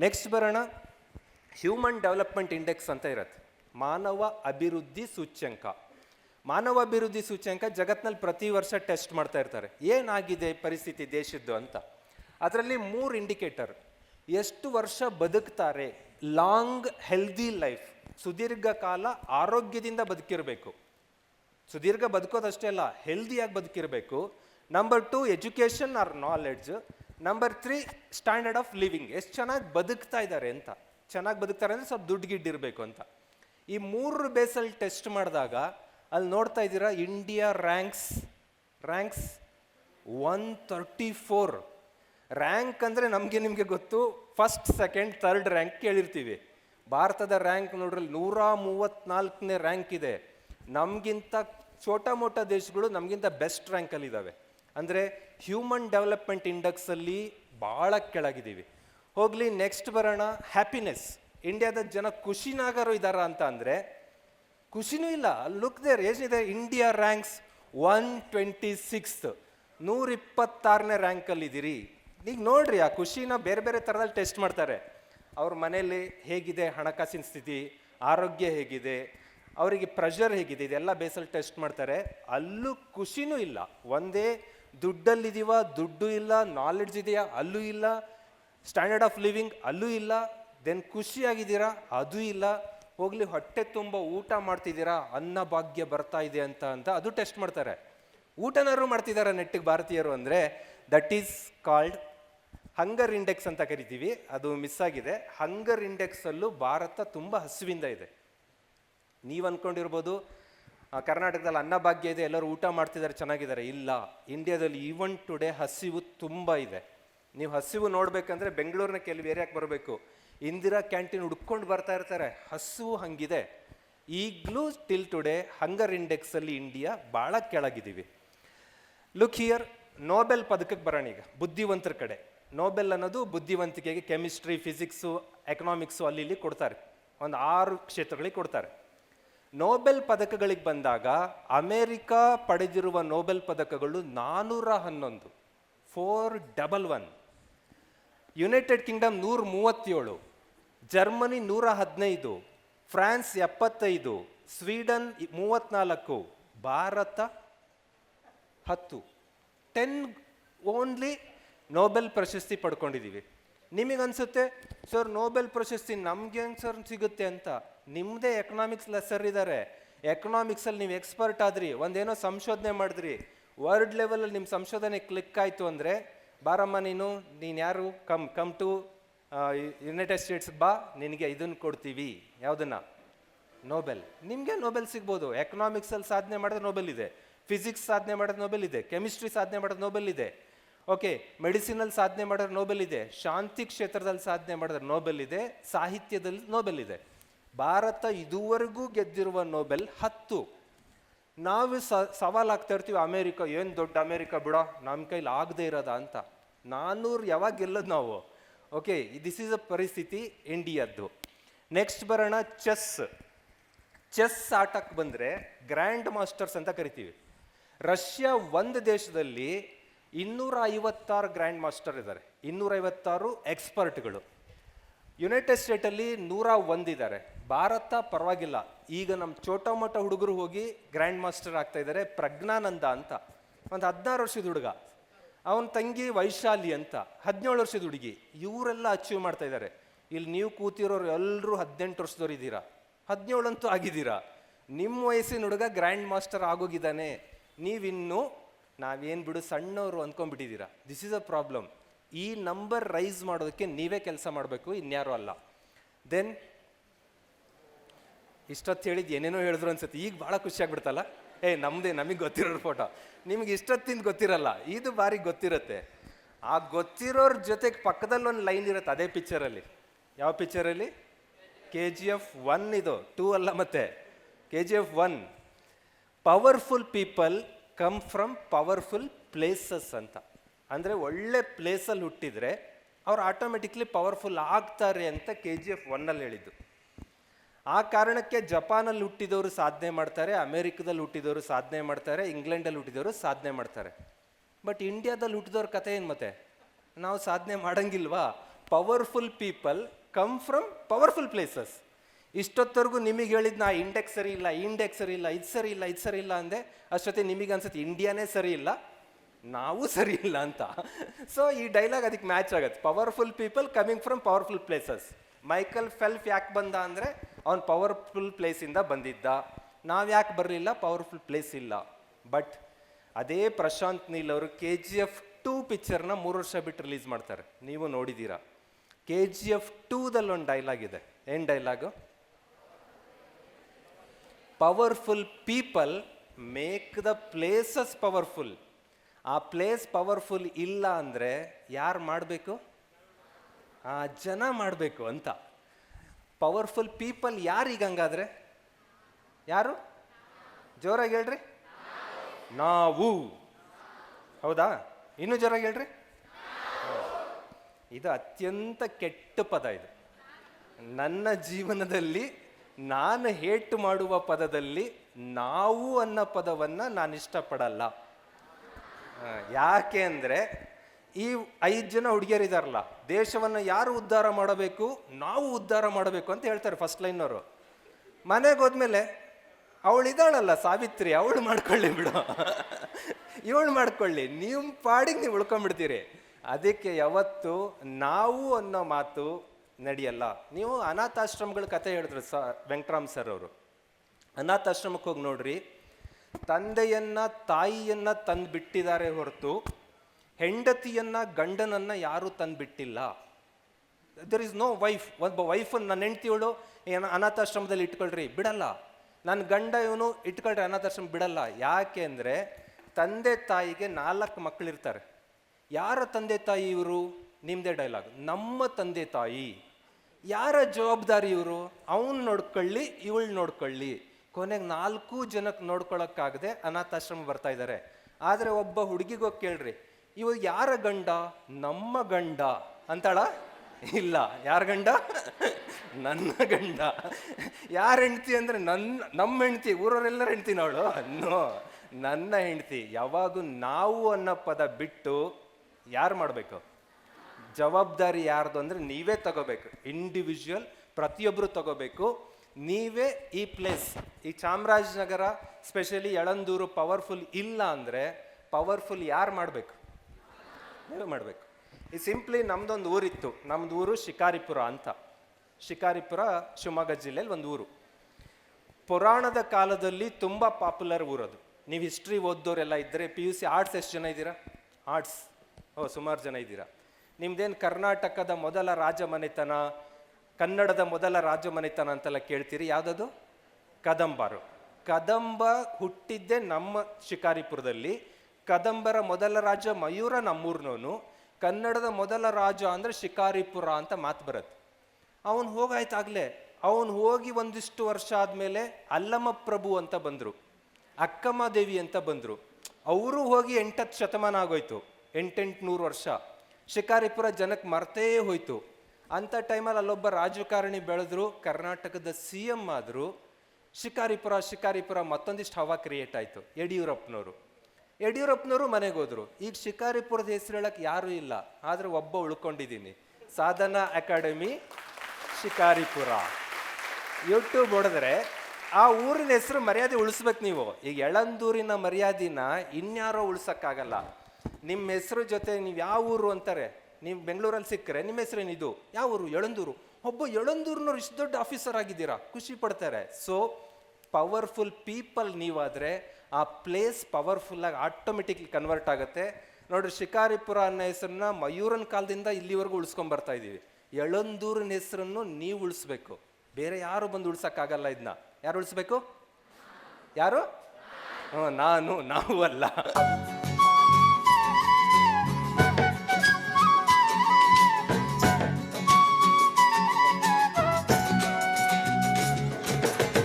Next ಬರೋಣ. Human development index ಅಂತ ಇರುತ್ತೆ. ಮಾನವ ಅಭಿವೃದ್ಧಿ ಸೂಚ್ಯಂಕ. ಮಾನವ ಅಭಿವೃದ್ಧಿ ಸೂಚ್ಯಂಕ ಜಗತ್ತಿನಲ್ಲಿ ಪ್ರತಿ ವರ್ಷ ಟೆಸ್ಟ್ ಮಾಡ್ತಾ ಇರ್ತಾರೆ. ಏನಾಗಿದೆ ಪರಿಸ್ಥಿತಿ ದೇಶದ್ದು ಅಂತ. ಅದರಲ್ಲಿ ಮೂರು ಇಂಡಿಕೇಟರ್. ಎಷ್ಟು ವರ್ಷ ಬದುಕ್ತಾರೆ? Long, healthy life. ಸುದೀರ್ಘ ಕಾಲ ಆರೋಗ್ಯದಿಂದ ಬದುಕಿರಬೇಕು. ಸುದೀರ್ಘ ಬದುಕೋದಷ್ಟೇ ಅಲ್ಲ, ಹೆಲ್ದಿಯಾಗಿ ಬದುಕಿರಬೇಕು. Number two education or knowledge number three standard of living ಎಷ್ಟು ಚೆನ್ನಾಗಿ ಬದುಕ್ತಾ ಇದ್ದಾರೆ ಅಂತ. ಚೆನ್ನಾಗಿ ಬದುಕ್ತಾರೆ ಅಂದರೆ ಸ್ವಲ್ಪ ದುಡ್ಡು ಗಿಡ್ಡಿರಬೇಕು ಅಂತ. ಈ ಮೂರು ಬೇಸಲ್ಲಿ ಟೆಸ್ಟ್ ಮಾಡಿದಾಗ ಅಲ್ಲಿ ನೋಡ್ತಾ ಇದ್ದೀರಾ India ranks ranks one thirty four rank ಅಂದರೆ ನಮಗೆ ನಿಮಗೆ ಗೊತ್ತು ಫಸ್ಟ್ ಸೆಕೆಂಡ್ ಥರ್ಡ್ ರ್ಯಾಂಕ್ ಕೇಳಿರ್ತೀವಿ. ಭಾರತದ ರ್ಯಾಂಕ್ ನೋಡ್ರಿ ನೂರ ಮೂವತ್ತ್ನಾಲ್ಕನೇ ರ್ಯಾಂಕ್ ಇದೆ. ನಮಗಿಂತ, ಛೋಟ ಮೋಟ ದೇಶಗಳು ನಮಗಿಂತ ಬೆಸ್ಟ್ ರ್ಯಾಂಕಲ್ಲಿದ್ದಾವೆ ಅಂದರೆ ಹ್ಯೂಮನ್ ಡೆವಲಪ್ಮೆಂಟ್ ಇಂಡೆಕ್ಸಲ್ಲಿ ಭಾಳ ಕೆಳಗಿದ್ದೀವಿ ಹೋಗಲಿ ನೆಕ್ಸ್ಟ್ ಬರೋಣ ಹ್ಯಾಪಿನೆಸ್ ಇಂಡಿಯಾದ ಜನ ಖುಷಿನಾಗರು ಇದ್ದಾರ ಅಂತ ಅಂದರೆ, ಖುಷಿನೂ ಇಲ್ಲ. ಲುಕ್ ದೇರ್ ಏನಿದೆ India ranks one twenty sixth. ನೂರಿಪ್ಪತ್ತಾರನೇ ರ್ಯಾಂಕಲ್ಲಿದ್ದೀರಿ ಈಗ ನೋಡ್ರಿ, ಆ ಖುಷಿನ ಬೇರೆ ಬೇರೆ ಥರದಲ್ಲಿ ಟೆಸ್ಟ್ ಮಾಡ್ತಾರೆ. ಅವ್ರ ಮನೇಲಿ ಹೇಗಿದೆ ಹಣಕಾಸಿನ ಸ್ಥಿತಿ, ಆರೋಗ್ಯ ಹೇಗಿದೆ, ಅವರಿಗೆ ಪ್ರೆಷರ್ ಹೇಗಿದೆ, ಇದೆಲ್ಲ ಬೇಸಲ್ಲಿ ಟೆಸ್ಟ್ ಮಾಡ್ತಾರೆ. ಅಲ್ಲೂ ಖುಷಿನೂ ಇಲ್ಲ. ಒಂದೇ ದುಡ್ಡಲ್ಲಿದೀವ, ದುಡ್ಡು ಇಲ್ಲ ನಾಲೆಡ್ಜ್ ಇದೆಯಾ, ಅಲ್ಲೂ ಇಲ್ಲ ಸ್ಟ್ಯಾಂಡರ್ಡ್ ಆಫ್ ಲಿವಿಂಗ್ ಅಲ್ಲೂ ಇಲ್ಲ ದೆನ್ ಖುಷಿಯಾಗಿದ್ದೀರಾ, ಅದು ಇಲ್ಲ, ಹೋಗ್ಲಿ ಹೊಟ್ಟೆ ತುಂಬ ಊಟ ಮಾಡ್ತಿದ್ದೀರಾ, ಅನ್ನ ಭಾಗ್ಯ ಬರ್ತಾ ಇದೆ ಅಂತ ಅಂತ ಅದು ಟೆಸ್ಟ್ ಮಾಡ್ತಾರೆ. ಊಟನಾರು ಮಾಡ್ತಿದ್ದಾರೆ ನೆಟ್ಟಿಗೆ ಭಾರತೀಯರು ಅಂದರೆ that is called hunger index ಅಂತ ಕರಿತೀವಿ, ಅದು ಮಿಸ್ ಆಗಿದೆ. ಹಂಗರ್ ಇಂಡೆಕ್ಸಲ್ಲೂ ಭಾರತ ತುಂಬ ಹಸಿವಿಂದ ಇದೆ. ನೀವು ಅಂದ್ಕೊಂಡಿರ್ಬೋದು ಕರ್ನಾಟಕದಲ್ಲಿ ಅನ್ನಭಾಗ್ಯ ಇದೆ, ಎಲ್ಲರೂ ಊಟ ಮಾಡ್ತಿದ್ದಾರೆ, ಚೆನ್ನಾಗಿದ್ದಾರೆ. ಇಲ್ಲ ಇಂಡಿಯಾದಲ್ಲಿ ಈವನ್ ಟುಡೇ ಹಸಿವು ತುಂಬ ಇದೆ. ನೀವು ಹಸಿವು ನೋಡಬೇಕಂದ್ರೆ ಬೆಂಗಳೂರಿನ ಕೆಲವು ಏರಿಯಾಕ್ಕೆ ಬರಬೇಕು. ಇಂದಿರಾ ಕ್ಯಾಂಟೀನ್ ಹುಡ್ಕೊಂಡು ಬರ್ತಾ ಇರ್ತಾರೆ, ಹಸಿವು ಹಂಗಿದೆ. ಈಗಲೂ ಟಿಲ್ ಟುಡೇ ಹಂಗರ್ ಇಂಡೆಕ್ಸಲ್ಲಿ ಇಂಡಿಯಾ ಭಾಳ ಕೆಳಗಿದ್ದೀವಿ. ಲುಕ್ ಹಿಯರ್ ನೋಬೆಲ್ ಪದಕಕ್ಕೆ ಬರೋಣ ಈಗ, ಬುದ್ಧಿವಂತರ ಕಡೆ. ನೋಬೆಲ್ ಅನ್ನೋದು ಬುದ್ಧಿವಂತಿಕೆಗೆ ಕೆಮಿಸ್ಟ್ರಿ ಫಿಸಿಕ್ಸು ಎಕನಾಮಿಕ್ಸು ಅಲ್ಲಿ ಇಲ್ಲಿ ಕೊಡ್ತಾರೆ. ಒಂದು ಆರು ಕ್ಷೇತ್ರಗಳಿಗೆ ಕೊಡ್ತಾರೆ. ನೋಬೆಲ್ ಪದಕಗಳಿಗೆ ಬಂದಾಗ ಅಮೇರಿಕಾ ಪಡೆದಿರುವ ನೋಬೆಲ್ ಪದಕಗಳು ನಾನ್ನೂರ ಹನ್ನೊಂದು. Four double one United Kingdom ನೂರ ಮೂವತ್ತೇಳು. ಜರ್ಮನಿ ನೂರ ಹದಿನೈದು. ಫ್ರಾನ್ಸ್ ಎಪ್ಪತ್ತೈದು. ಸ್ವೀಡನ್ ಮೂವತ್ನಾಲ್ಕು. ಭಾರತ ಹತ್ತು. ಟೆನ್ ಓನ್ಲಿ ನೋಬೆಲ್ ಪ್ರಶಸ್ತಿ ಪಡ್ಕೊಂಡಿದ್ದೀವಿ ನಿಮಗನ್ಸುತ್ತೆ ಸರ್ ನೋಬೆಲ್ ಪ್ರಶಸ್ತಿ ನಮ್ಗೆ ಹೆಂಗೆ ಸರ್ ಸಿಗುತ್ತೆ ಅಂತ? ನಿಮ್ಮದೇ ಎಕನಾಮಿಕ್ಸ್ ಲೆಸರ್ ಇದ್ದಾರೆ ಎಕನಾಮಿಕ್ಸಲ್ಲಿ ನೀವು ಎಕ್ಸ್ಪರ್ಟ್ ಆದ್ರಿ, ಒಂದೇನೋ ಸಂಶೋಧನೆ ಮಾಡಿದ್ರಿ. ವರ್ಲ್ಡ್ ಲೆವೆಲಲ್ಲಿ ನಿಮ್ಮ ಸಂಶೋಧನೆ ಕ್ಲಿಕ್ ಆಯಿತು ಅಂದರೆ, ಬಾರಮ್ಮ ನೀನು ನೀನು ಯಾರು? Come come to United States ಬಾ, ನಿನಗೆ ಇದನ್ನು ಕೊಡ್ತೀವಿ. ಯಾವುದನ್ನು? ನೋಬೆಲ್ ನಿಮಗೆ ನೋಬೆಲ್ ಸಿಗ್ಬೋದು. ಎಕನಾಮಿಕ್ಸಲ್ಲಿ ಸಾಧನೆ ಮಾಡಿದ್ರೆ ನೋಬೆಲ್ ಇದೆ. ಫಿಸಿಕ್ಸ್ ಸಾಧನೆ ಮಾಡೋದು ನೋಬೆಲ್ ಇದೆ. ಕೆಮಿಸ್ಟ್ರಿ ಸಾಧನೆ ಮಾಡೋದು ನೋಬೆಲ್ ಇದೆ. ಓಕೆ ಮೆಡಿಸಿನಲ್ಲಿ ಸಾಧನೆ ಮಾಡೋದು ನೋಬೆಲ್ ಇದೆ. ಶಾಂತಿ ಕ್ಷೇತ್ರದಲ್ಲಿ ಸಾಧನೆ ಮಾಡಿದ್ರೆ ನೋಬೆಲ್ ಇದೆ. ಸಾಹಿತ್ಯದಲ್ಲಿ ನೋಬೆಲ್ ಇದೆ. ಭಾರತ ಇದುವರೆಗೂ ಗೆದ್ದಿರುವ ನೊಬೆಲ್ ಹತ್ತು. ನಾವು ಸ ಸವಾಲು ಆಗ್ತಾ ಇರ್ತೀವಿ, ಅಮೇರಿಕ, ಏನು ದೊಡ್ಡ ಅಮೇರಿಕ ಬಿಡೋ ನಮ್ಮ ಕೈಲಿ ಆಗದೆ ಇರೋದ ಅಂತ. ನಾನ್ನೂರು ಯಾವಾಗ ಗೆಲ್ಲೋದು ನಾವು? ಓಕೆ ದಿಸ್ ಈಸ್ ಅ ಪರಿಸ್ಥಿತಿ ಇಂಡಿಯಾದ್ದು ನೆಕ್ಸ್ಟ್ ಬರೋಣ ಚೆಸ್ ಚೆಸ್ ಆಟಕ್ಕೆ ಬಂದರೆ ಗ್ರ್ಯಾಂಡ್ ಮಾಸ್ಟರ್ಸ್ ಅಂತ ಕರಿತೀವಿ. ರಷ್ಯಾ ಒಂದು ದೇಶದಲ್ಲಿ ಇನ್ನೂರ ಐವತ್ತಾರು ಗ್ರ್ಯಾಂಡ್ ಮಾಸ್ಟರ್ ಇದ್ದಾರೆ. ಇನ್ನೂರ ಐವತ್ತಾರು ಎಕ್ಸ್ಪರ್ಟ್ಗಳು ಯುನೈಟೆಡ್ ಸ್ಟೇಟಲ್ಲಿ ನೂರ ಒಂದಿದ್ದಾರೆ ಭಾರತ ಪರವಾಗಿಲ್ಲ. ಈಗ ನಮ್ಮ ಚೋಟ ಮೋಟ ಹುಡುಗರು ಹೋಗಿ ಗ್ರ್ಯಾಂಡ್ ಮಾಸ್ಟರ್ ಆಗ್ತಾ ಇದ್ದಾರೆ ಪ್ರಜ್ಞಾನಂದ ಅಂತ. ಒಂದು ಹದಿನಾರು ವರ್ಷದ ಹುಡುಗ. ಅವನ ತಂಗಿ ವೈಶಾಲಿ ಅಂತ. ಹದಿನೇಳು ವರ್ಷದ ಹುಡುಗಿ. ಇವರೆಲ್ಲ ಅಚೀವ್ ಮಾಡ್ತಾ ಇದ್ದಾರೆ ಇಲ್ಲಿ ನೀವು ಕೂತಿರೋರು ಎಲ್ಲರೂ ಹದಿನೆಂಟು ವರ್ಷದವ್ರು ಇದ್ದೀರಾ? ಹದಿನೇಳಂತೂ ಆಗಿದ್ದೀರಾ? ನಿಮ್ಮ ವಯಸ್ಸಿನ ಹುಡುಗ ಗ್ರ್ಯಾಂಡ್ ಮಾಸ್ಟರ್ ಆಗೋಗಿದ್ದಾನೆ. ನೀವಿನ್ನೂ ನಾವೇನು ಬಿಡು ಸಣ್ಣವರು ಅಂದ್ಕೊಂಡ್ಬಿಟ್ಟಿದ್ದೀರಾ ದಿಸ್ ಇಸ್ ಅ ಪ್ರಾಬ್ಲಮ್ ಈ ನಂಬರ್ ರೈಸ್ ಮಾಡೋದಕ್ಕೆ ನೀವೇ ಕೆಲಸ ಮಾಡಬೇಕು, ಇನ್ಯಾರೂ ಅಲ್ಲ. ದೆನ್ ಇಷ್ಟೊತ್ತು ಹೇಳಿದ್ದು ಏನೇನೋ ಹೇಳಿದ್ರು ಅನ್ಸುತ್ತೆ. ಈಗ ಭಾಳ ಖುಷಿ ಆಗ್ಬಿಡ್ತಲ್ಲ? ಏ ನಮ್ಮದೇ ನಮಗೆ ಗೊತ್ತಿರೋ ಫೋಟೋ ನಿಮ್ಗೆ ಇಷ್ಟೊತ್ತಿಂದ ಗೊತ್ತಿರಲ್ಲ. ಇದು ಭಾರಿ ಗೊತ್ತಿರುತ್ತೆ. ಆ ಗೊತ್ತಿರೋರ ಜೊತೆಗೆ ಪಕ್ಕದಲ್ಲಿ ಒಂದು ಲೈನ್ ಇರುತ್ತೆ ಅದೇ ಪಿಕ್ಚರಲ್ಲಿ ಯಾವ ಪಿಕ್ಚರಲ್ಲಿ ಕೆ ಜಿ ಎಫ್ ಒನ್ ಇದು. ಟೂ ಅಲ್ಲ ಮತ್ತೆ. K G F one powerful people come from powerful places ಅಂತ. ಅಂದರೆ ಒಳ್ಳೆ ಪ್ಲೇಸಲ್ಲಿ ಹುಟ್ಟಿದರೆ ಅವ್ರು ಆಟೋಮೆಟಿಕ್ಲಿ ಪವರ್ಫುಲ್ ಆಗ್ತಾರೆ ಅಂತ ಕೆ ಜಿ ಎಫ್ ಒನ್ನಲ್ಲಿ ಹೇಳಿದ್ದು. ಆ ಕಾರಣಕ್ಕೆ ಜಪಾನಲ್ಲಿ ಹುಟ್ಟಿದವರು ಸಾಧನೆ ಮಾಡ್ತಾರೆ, ಅಮೇರಿಕದಲ್ಲಿ ಹುಟ್ಟಿದವರು ಸಾಧನೆ ಮಾಡ್ತಾರೆ, ಇಂಗ್ಲೆಂಡಲ್ಲಿ ಹುಟ್ಟಿದವರು ಸಾಧನೆ ಮಾಡ್ತಾರೆ. ಬಟ್ ಇಂಡಿಯಾದಲ್ಲಿ ಹುಟ್ಟಿದವ್ರ ಕಥೆ ಏನು ಮತ್ತೆ? ನಾವು ಸಾಧನೆ ಮಾಡಂಗಿಲ್ವಾ? Powerful people come from powerful places ಇಷ್ಟೊತ್ತವರೆಗೂ ನಿಮಗೆ ಹೇಳಿದ್ ನಾ ಇಂಡೆಕ್ಸ್ ಸರಿ ಇಲ್ಲ ಇಂಡೆಕ್ಸ್ ಸರಿ ಇಲ್ಲ, ಇದು ಸರಿ ಇಲ್ಲ, ಇದು ಸರಿ ಇಲ್ಲ ಅಂದೆ, ಅಷ್ಟೊತ್ತಿಗೆ ನಿಮಗೆ ಅನ್ಸುತ್ತೆ ಇಂಡಿಯಾನೇ ಸರಿ ಇಲ್ಲ, ನಾವು ಸರಿ ಇಲ್ಲ ಅಂತ. ಸೊ ಈ ಡೈಲಾಗ್ ಅದಕ್ಕೆ ಮ್ಯಾಚ್ ಆಗುತ್ತೆ. Powerful people coming from powerful places Michael Phelps ಯಾಕೆ ಬಂದ ಅಂದರೆ ಅವನು ಪವರ್ಫುಲ್ ಪ್ಲೇಸಿಂದ ಬಂದಿದ್ದ. ನಾವು ಯಾಕೆ ಬರಲಿಲ್ಲ? ಪವರ್ಫುಲ್ ಪ್ಲೇಸ್ ಇಲ್ಲ. ಬಟ್ ಅದೇ ಪ್ರಶಾಂತ್ ನೀಲ್ ಅವರು ಕೆ ಜಿ ಎಫ್ ಟೂ ಪಿಕ್ಚರ್ನ ಮೂರು ವರ್ಷ ಬಿಟ್ಟು ರಿಲೀಸ್ ಮಾಡ್ತಾರೆ. ನೀವು ನೋಡಿದ್ದೀರಾ ಕೆ ಜಿ ಎಫ್ ಟೂದಲ್ಲಿ ಒಂದು ಡೈಲಾಗ್ ಇದೆ. ಏನು dialogue powerful people make the places powerful ಆ ಪ್ಲೇಸ್ ಪವರ್ಫುಲ್ ಇಲ್ಲ ಅಂದರೆ ಯಾರು ಮಾಡಬೇಕು? ಜನ ಮಾಡಬೇಕು ಅಂತ. ಪವರ್ಫುಲ್ ಪೀಪಲ್ ಈಗ ಹಂಗಾದ್ರೆ? ಯಾರು? ಜೋರಾಗಿ ಹೇಳ್ರಿ. ನಾವು. ಹೌದಾ? ಇನ್ನೂ ಜೋರಾಗಿ ಹೇಳ್ರಿ. ಇದು ಅತ್ಯಂತ ಕೆಟ್ಟ ಪದ ಇದು. ನನ್ನ ಜೀವನದಲ್ಲಿ ನಾನು ಹೇಟ್ ಮಾಡುವ ಪದದಲ್ಲಿ ನಾವು ಅನ್ನೋ ಪದವನ್ನು ನಾನು ಇಷ್ಟಪಡಲ್ಲ ಆ, ಯಾಕೆ ಅಂದರೆ ಈ ಐದು ಜನ ಹುಡುಗಿಯರಿದಾರಲ್ಲ, ದೇಶವನ್ನು ಯಾರು ಉದ್ಧಾರ ಮಾಡಬೇಕು, ನಾವು ಉದ್ಧಾರ ಮಾಡಬೇಕು ಅಂತ ಹೇಳ್ತಾರೆ ಫಸ್ಟ್ ಲೈನವರು ಮನೆಗೆ ಹೋದ್ಮೇಲೆ ಅವಳಿದಾಳಲ್ಲ ಸಾವಿತ್ರಿ, ಅವಳು ಮಾಡ್ಕೊಳ್ಳಿ ಬಿಡು. ಇವಳು ಮಾಡ್ಕೊಳ್ಳಿ, ನೀವು ಪಾಡಿಗೆ ನೀವು ಉಳ್ಕೊಂಡ್ಬಿಡ್ತೀರಿ. ಅದಕ್ಕೆ ಯಾವತ್ತು ನಾವು ಅನ್ನೋ ಮಾತು ನಡೆಯಲ್ಲ. ನೀವು ಅನಾಥಾಶ್ರಮಗಳ ಕತೆ ಹೇಳಿದ್ರು ಸ, ವೆಂಕಟರಾಮ್ ಸರ್ ಅವರು. ಅನಾಥಾಶ್ರಮಕ್ಕೆ ಹೋಗಿ ನೋಡ್ರಿ, ತಂದೆಯನ್ನ ತಾಯಿಯನ್ನ ತಂದು ಬಿಟ್ಟಿದ್ದಾರೆ ಹೊರತು ಹೆಂಡತಿಯನ್ನ ಗಂಡನನ್ನ ಯಾರು ತಂದುಬಿಟ್ಟಿಲ್ಲ. ದರ್ ಇಸ್ ನೋ ವೈಫ್ ಒಬ್ಬ ವೈಫನ್ನು ನನ್ನ ಹೆಂಡ್ತಿಯವಳು ಏನು ಅನಾಥಾಶ್ರಮದಲ್ಲಿ ಇಟ್ಕೊಳ್ರಿ, ಬಿಡಲ್ಲ. ನನ್ನ ಗಂಡ ಇವನು ಇಟ್ಕೊಳ್ರಿ, ಅನಾಥಾಶ್ರಮ ಬಿಡಲ್ಲ. ಯಾಕೆ ಅಂದರೆ, ತಂದೆ ತಾಯಿಗೆ ನಾಲ್ಕು ಮಕ್ಕಳಿರ್ತಾರೆ ಯಾರ ತಂದೆ ತಾಯಿ ಇವರು? ನಿಮ್ಮದೇ ಡೈಲಾಗ್ ನಮ್ಮ ತಂದೆ ತಾಯಿ. ಯಾರ ಜವಾಬ್ದಾರಿ ಇವರು? ಅವನು ನೋಡ್ಕೊಳ್ಳಿ, ಇವಳು ನೋಡ್ಕೊಳ್ಳಿ. ಕೊನೆಗೆ ನಾಲ್ಕು ಜನಕ್ಕೆ ನೋಡ್ಕೊಳಕ್ಕಾಗದೆ ಅನಾಥಾಶ್ರಮ ಬರ್ತಾ ಇದ್ದಾರೆ ಆದರೆ ಒಬ್ಬ ಹುಡುಗಿಗೋಗಿ ಕೇಳ್ರಿ ಇವ ಯಾರ ಗಂಡ? ನಮ್ಮ ಗಂಡ. ಅಂತಾಳ? ಇಲ್ಲ. ಯಾರ ಗಂಡ? ನನ್ನ ಗಂಡ. ಯಾರ ಹೆಂಡ್ತಿ ಅಂದ್ರೆ ನನ್ನ ನಮ್ಮ ಹೆಂಡ್ತಿ, ಊರವರೆಲ್ಲರ ಹೆಂಡ್ತಿ ಅವಳು? ಅನ್ನು ನನ್ನ ಹೆಂಡ್ತಿ. ಯಾವಾಗೂ ನಾವು ಅನ್ನೋ ಪದ ಬಿಟ್ಟು ಯಾರು ಮಾಡಬೇಕು? ಜವಾಬ್ದಾರಿ ಯಾರ್ದು ಅಂದರೆ ನೀವೇ ತಗೋಬೇಕು. ಇಂಡಿವಿಜುವಲ್ ಪ್ರತಿಯೊಬ್ಬರು ತಗೋಬೇಕು. ನೀವೇ ಈ ಪ್ಲೇಸ್ ಈ ಚಾಮರಾಜನಗರ ಸ್ಪೆಷಲಿ ಯಳಂದೂರು ಪವರ್ಫುಲ್ ಇಲ್ಲ ಅಂದರೆ ಪವರ್ಫುಲ್ ಯಾರು ಮಾಡಬೇಕು? ನೀವೇ ಮಾಡಬೇಕು? ಈ ಸಿಂಪ್ಲಿ ನಮ್ದೊಂದು ಊರಿತ್ತು. ನಮ್ದು ಊರು ಶಿಕಾರಿಪುರ ಅಂತ. ಶಿಕಾರಿಪುರ ಶಿವಮೊಗ್ಗ ಜಿಲ್ಲೆಯಲ್ಲಿ ಒಂದು ಊರು. ಪುರಾಣದ ಕಾಲದಲ್ಲಿ ತುಂಬ ಪಾಪ್ಯುಲರ್ ಊರದು ನೀವು ಹಿಸ್ಟ್ರಿ ಓದೋರೆಲ್ಲ ಇದ್ದರೆ ಪಿ ಯು ಸಿ ಆರ್ಟ್ಸ್ ಎಷ್ಟು ಜನ ಇದ್ದೀರಾ? ಆರ್ಟ್ಸ್ ಓ, ಸುಮಾರು ಜನ ಇದ್ದೀರಾ. ನಿಮ್ದೇನು ಕರ್ನಾಟಕದ ಮೊದಲ ರಾಜಮನೆತನ, ಕನ್ನಡದ ಮೊದಲ ರಾಜಮನೆತನ ಅಂತೆಲ್ಲ ಕೇಳ್ತೀರಿ? ಯಾವುದದು? ಕದಂಬರು. ಕದಂಬ ಹುಟ್ಟಿದ್ದೇ ನಮ್ಮ ಶಿಕಾರಿಪುರದಲ್ಲಿ. ಕದಂಬರ ಮೊದಲ ರಾಜ ಮಯೂರ ನಮ್ಮೂರ್ನವನು, ಕನ್ನಡದ ಮೊದಲ ರಾಜ ಅಂದರೆ ಶಿಕಾರಿಪುರ ಅಂತ ಮಾತು ಬರುತ್ತೆ. ಅವನು ಹೋಗಾಯ್ತಾಗಲೇ ಅವನು ಹೋಗಿ ಒಂದಿಷ್ಟು ವರ್ಷ ಆದಮೇಲೆ ಅಲ್ಲಮ ಪ್ರಭು ಅಂತ ಬಂದರು, ಅಕ್ಕಮ್ಮ ದೇವಿ ಅಂತ ಬಂದರು. ಅವರು ಹೋಗಿ ಎಂಟತ್ತು ಶತಮಾನ ಆಗೋಯ್ತು ಎಂಟೆಂಟು ನೂರು ವರ್ಷ. ಶಿಕಾರಿಪುರ ಜನಕ್ಕೆ ಮರ್ತೇ ಹೋಯ್ತು. ಅಂಥ ಟೈಮಲ್ಲಿ ಅಲ್ಲೊಬ್ಬ ರಾಜಕಾರಣಿ ಬೆಳೆದ್ರು, ಕರ್ನಾಟಕದ ಸಿ ಎಂ ಆದರು. ಶಿಕಾರಿಪುರ ಶಿಕಾರಿಪುರ ಮತ್ತೊಂದಿಷ್ಟು ಹವಾ ಕ್ರಿಯೇಟ್ ಆಯಿತು, ಯಡಿಯೂರಪ್ಪನವರು. ಯಡಿಯೂರಪ್ಪನವರು ಮನೆಗೆ ಹೋದ್ರು. ಈಗ ಶಿಕಾರಿಪುರದ ಹೆಸರು ಹೇಳಕ್ಕೆ ಯಾರೂ ಇಲ್ಲ. ಆದರೆ ಒಬ್ಬ ಉಳ್ಕೊಂಡಿದ್ದೀನಿ. ಸಾಧನಾ ಅಕಾಡೆಮಿ, ಶಿಕಾರಿಪುರ. ಯೂಟ್ಯೂಬ್ ಹೊಡೆದ್ರೆ ಆ ಊರಿನ ಹೆಸರು ಮರ್ಯಾದೆ ಉಳಿಸ್ಬೇಕು ನೀವು. ಈಗ ಎಳಂದೂರಿನ ಮರ್ಯಾದಿನ ಇನ್ಯಾರೋ ಉಳ್ಸೋಕ್ಕಾಗಲ್ಲ. ನಿಮ್ಮ ಹೆಸರು ಜೊತೆ ನೀವು ಯಾವ ಊರು ಅಂತಾರೆ? ನೀವು ಬೆಂಗಳೂರಲ್ಲಿ ಸಿಕ್ಕರೆ ನಿಮ್ಮ ಹೆಸರೇನಿದು ಯಾವ ಊರು? ಎಳಂದೂರು ಒಬ್ಬ ಎಳಂದೂರಿನವ್ರು ಇಷ್ಟು ದೊಡ್ಡ ಆಫೀಸರ್ ಆಗಿದ್ದೀರಾ? ಖುಷಿ ಪಡ್ತಾರೆ. ಸೊ ಪವರ್ಫುಲ್ ಪೀಪಲ್ ನೀವಾದರೆ ಆ ಪ್ಲೇಸ್ ಪವರ್ಫುಲ್ಲಾಗಿ ಆಟೋಮೆಟಿಕ್ಲಿ ಕನ್ವರ್ಟ್ ಆಗುತ್ತೆ. ನೋಡಿ ಶಿಕಾರಿಪುರ ಅನ್ನೋ ಹೆಸರನ್ನ ಮಯೂರನ ಕಾಲದಿಂದ ಇಲ್ಲಿವರೆಗೂ ಉಳಿಸ್ಕೊಂಡ್ ಬರ್ತಾ ಇದ್ದೀವಿ ಎಳಂದೂರಿನ ಹೆಸರನ್ನು ನೀವು ಉಳಿಸ್ಬೇಕು. ಬೇರೆ ಯಾರು ಬಂದು ಉಳ್ಸೋಕ್ಕಾಗಲ್ಲ ಇದನ್ನ ಯಾರು ಉಳಿಸ್ಬೇಕು? ಯಾರು? ಹ್ಞೂ ನಾನು, ನಾವು ಅಲ್ಲ.